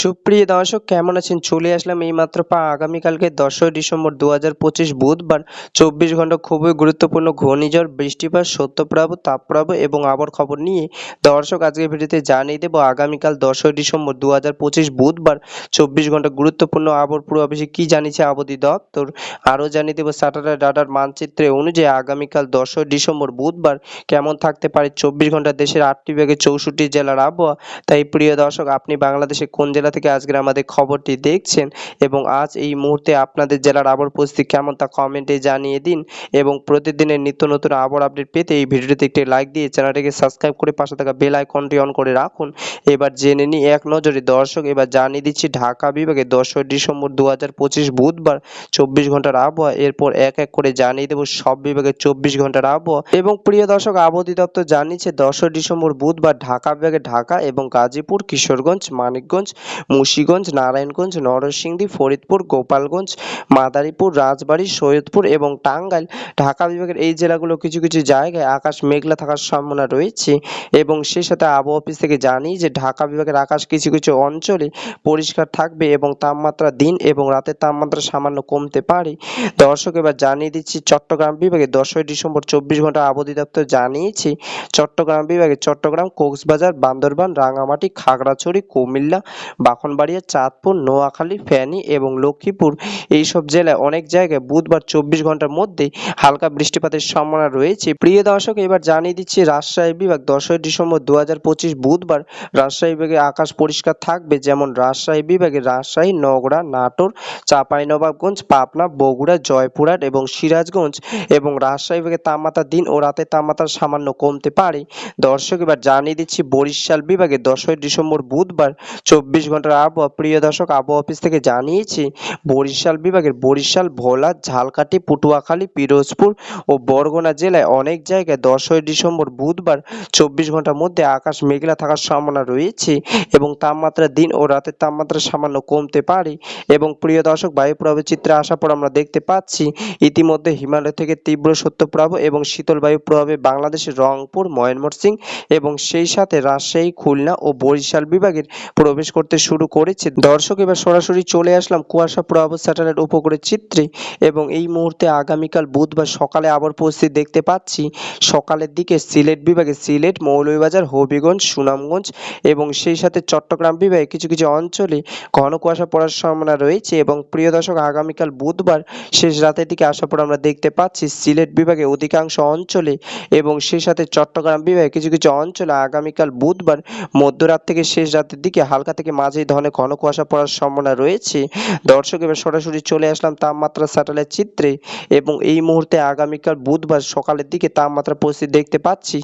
সুপ্রিয় দর্শক, কেমন আছেন? চলে আসলাম এইমাত্র পা আগামীকালকে দশই ডিসেম্বর দু হাজার পঁচিশ বুধবার। চব্বিশ ঘণ্টা খুবই গুরুত্বপূর্ণ ঘূর্ণিঝড়, বৃষ্টিপাত সত্যপ্রবাহ তাপপ্রবাহ এবং আবহাওয়ার খবর নিয়ে দর্শক আজকে ভিডিওতে জানিয়ে দেবো, আগামীকাল দশই ডিসেম্বর দু হাজার পঁচিশ বুধবার চব্বিশ ঘণ্টা গুরুত্বপূর্ণ আবহাওয়ার পূর্বাভাসে কী জানিয়েছে আবহাওয়া দপ্তর? আরও জানিয়ে দেবো স্যাটেলাইট ডাটার মানচিত্রে অনুযায়ী আগামীকাল দশই ডিসেম্বর বুধবার কেমন থাকতে পারে চব্বিশ ঘণ্টা দেশের আটটি বিভাগে চৌষট্টি জেলার আবহাওয়া। তাই প্রিয় দর্শক, আপনি বাংলাদেশে কোন জেলা থেকে আজকের আমাদের খবরটি দেখছেন এবং আজ এই মুহূর্তে আপনাদের জেলার আবহাওয়ার পরিস্থিতি কেমন তা কমেন্টে জানিয়ে দিন এবং প্রতিদিনের নিত্য নতুন আবহাওয়ার আপডেট পেতে এই ভিডিওটিতে একটি লাইক দিয়ে চ্যানেলটিকে সাবস্ক্রাইব করে পাশে থাকা বেল আইকনটি অন করে রাখুন। এবার জেনে নিই, এক নজরে দর্শক, এবার জানিয়ে দিচ্ছি ঢাকা বিভাগে দশই ডিসেম্বর দু হাজার পঁচিশ বুধবার চব্বিশ ঘণ্টার আবহাওয়া, এরপর এক এক করে জানিয়ে দেবো সব বিভাগে চব্বিশ ঘণ্টার আবহাওয়া। এবং প্রিয় দর্শক, আবহাওয়া দপ্তর জানিয়েছে দশই ডিসেম্বর বুধবার ঢাকা বিভাগে ঢাকা এবং গাজীপুর, কিশোরগঞ্জ, মানিকগঞ্জ মুন্সিগঞ্জ নারায়ণগঞ্জ, নরসিংদী, ফরিদপুর, গোপালগঞ্জ, মাদারীপুর, রাজবাড়ী, সৈয়দপুর এবং টাঙ্গাইল। ঢাকা বিভাগের এই জেলাগুলো কিছু কিছু জায়গায় আকাশ মেঘলা থাকার সম্ভাবনা রয়েছে এবং সেই সাথে আবহাওয়া অফিস থেকে জানি যে ঢাকা বিভাগের আকাশ কিছু কিছু অঞ্চলে পরিষ্কার থাকবে এবং তাপমাত্রা দিন এবং রাতের তাপমাত্রা সামান্য কমতে পারে। দর্শক, এবার জানিয়ে দিচ্ছি, চট্টগ্রাম বিভাগে দশই ডিসেম্বর চব্বিশ ঘণ্টা আবহাওয়া দপ্তর জানিয়েছে, চট্টগ্রাম বিভাগে চট্টগ্রাম, কক্সবাজার, বান্দরবান রাঙামাটি খাগড়াছড়ি, কুমিল্লা বাখনবাড়িয়া, চাঁদপুর, নোয়াখালী, ফেনী এবং লক্ষ্মীপুর এইসব জেলায় অনেক জায়গায় বুধবার চব্বিশ ঘণ্টার মধ্যে হালকা বৃষ্টিপাতের সম্ভাবনা রয়েছে। প্রিয় দর্শক, এবার জানিয়ে দিচ্ছি, রাজশাহী বিভাগ দশই ডিসেম্বর দু হাজার পঁচিশ বুধবার রাজশাহী বিভাগে আকাশ পরিষ্কার থাকবে, যেমন রাজশাহী বিভাগে রাজশাহী নগড়া নাটোর, চাঁপাইনবাবগঞ্জ, পাবনা, বগুড়া, জয়পুরহাট এবং সিরাজগঞ্জ এবং রাজশাহী বিভাগে তাপমাত্রা দিন ও রাতের তাপমাত্রা সামান্য কমতে পারে। দর্শক, এবার জানিয়ে দিচ্ছি, বরিশাল বিভাগে দশই ডিসেম্বর বুধবার চব্বিশ ঘণ্টার আবহাওয়া প্রিয় দর্শক, আবহাওয়া অফিস থেকে জানিয়েছি, বরিশাল বিভাগের বরিশাল, ভোলা, ঝালকাঠি, পটুয়াখালী, পিরোজপুর ও বরগুনা জেলায় অনেক জায়গায় দশই ডিসেম্বর বুধবার চব্বিশ ঘণ্টার মধ্যে আকাশ মেঘলা থাকার সম্ভাবনা রয়েছে এবং তাপমাত্রা দিন ও রাতের তাপমাত্রা সামান্য কমতে পারে এবং প্রিয় দর্শক বায়ু প্রভাবের চিত্রে আসার পর আমরা দেখতে পাচ্ছি, ইতিমধ্যে হিমালয় থেকে তীব্র সত্যপ্রবাহ এবং শীতল বায়ু প্রভাবে বাংলাদেশের রংপুর, ময়মনসিংহ এবং সেই সাথে রাজশাহী, খুলনা ও বরিশাল বিভাগের প্রবেশ করতে শুরু করেছে। দর্শক, এবার সরাসরি চলে আসলাম কুয়াশা প্রভাব স্যাটেলাইট উপগ্রহের চিত্রে এবং এই মুহূর্তে আগামীকাল বুধবার সকালে আবার পরিস্থিতি দেখতে পাচ্ছি সকালের দিকে সিলেট বিভাগে সিলেট, মৌলভীবাজার, হবিগঞ্জ, সুনামগঞ্জ এবং সেই সাথে চট্টগ্রাম বিভাগে কিছু কিছু অঞ্চলে ঘন কুয়াশা পড়ার সম্ভাবনা রয়েছে এবং প্রিয় দর্শক, আগামীকাল বুধবার শেষ রাতের দিকে আসার পর আমরা দেখতে পাচ্ছি সিলেট বিভাগে অধিকাংশ অঞ্চলে এবং সেই সাথে চট্টগ্রাম বিভাগে কিছু কিছু অঞ্চলে আগামীকাল বুধবার মধ্যরাত থেকে শেষ রাতের দিকে হালকা থেকে মাঝারি ধরনের ঘন কুয়াশা পড়ার সম্ভাবনা রয়েছে। দর্শক, এবার সরাসরি চলে আসলাম তাপমাত্রা স্যাটেলাইট চিত্রে এবং এই মুহূর্তে আগামীকাল বুধবার সকালের দিকে তাপমাত্রা পরিস্থিতি দেখতে পাচ্ছি।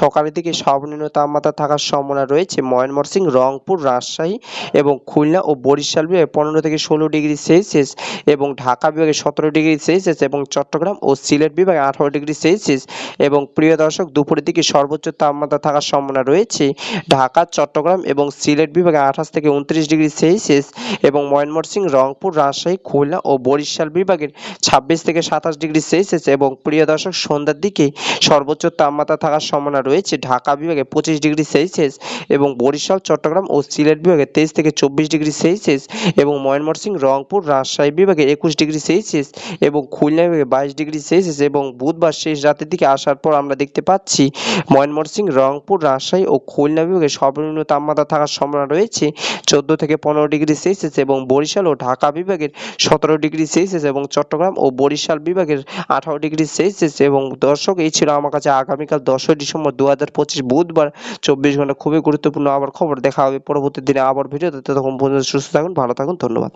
সকালের দিকে সর্বনিম্ন তাপমাত্রা থাকার সম্ভাবনা রয়েছে ময়মনসিংহ, রংপুর, রাজশাহী এবং খুলনা ও বরিশাল বিভাগে পনেরো থেকে ষোলো ডিগ্রি সেলসিয়াস এবং ঢাকা বিভাগে সতেরো ডিগ্রি সেলসিয়াস এবং চট্টগ্রাম ও সিলেট বিভাগে আঠারো ডিগ্রি সেলসিয়াস এবং প্রিয় দর্শক, দুপুরের দিকে সর্বোচ্চ তাপমাত্রা থাকার সম্ভাবনা রয়েছে। ঢাকা, চট্টগ্রাম এবং সিলেট বিভাগে আঠাশ থেকে উনত্রিশ ডিগ্রি সেলসিয়াস এবং ময়মনসিংহ, রংপুর, রাজশাহী, খুলনা ও বরিশাল বিভাগের ছাব্বিশ থেকে সাতাশ ডিগ্রি সেলসিয়াস এবং প্রিয় দর্শক, সন্ধ্যার দিকে সর্বোচ্চ তাপমাত্রা থাকার সম্ভাবনা রয়েছে। ঢাকা বিভাগে পঁচিশ ডিগ্রি সেলসিয়াস এবং বরিশাল, চট্টগ্রাম ও সিলেট বিভাগে তেইশ থেকে চব্বিশ ডিগ্রি সেলসিয়াস এবং ময়মনসিংহ, রংপুর, রাজশাহী বিভাগে একুশ ডিগ্রি সেলসিয়াস এবং খুলনা বিভাগে বাইশ ডিগ্রি সেলসিয়াস এবং বুধবার শেষ রাতের দিকে আসার পর আমরা দেখতে পাচ্ছি ময়মনসিংহ, রংপুর, রাজশাহী ও খুলনা বিভাগে সর্বনিম্ন তাপমাত্রা থাকার সম্ভাবনা রয়েছে। চোদ্দ থেকে পনেরো ডিগ্রি সেলসিয়াস এবং বরিশাল ও ঢাকা বিভাগের সতেরো ডিগ্রি সেলসিয়াস এবং চট্টগ্রাম ও বরিশাল বিভাগের আঠারো ডিগ্রি সেলসিয়াস এবং দর্শক, এই ছিল আমার কাছে আগামীকাল দশই ডিসেম্বর দু হাজার পঁচিশ বুধবার। চব্বিশ ঘণ্টা খুবই গুরুত্বপূর্ণ আবার খবর, দেখা হবে পরবর্তী দিনে আবার ভিডিওতে। ততক্ষণ পর্যন্ত সুস্থ থাকুন, ভালো থাকুন, ধন্যবাদ।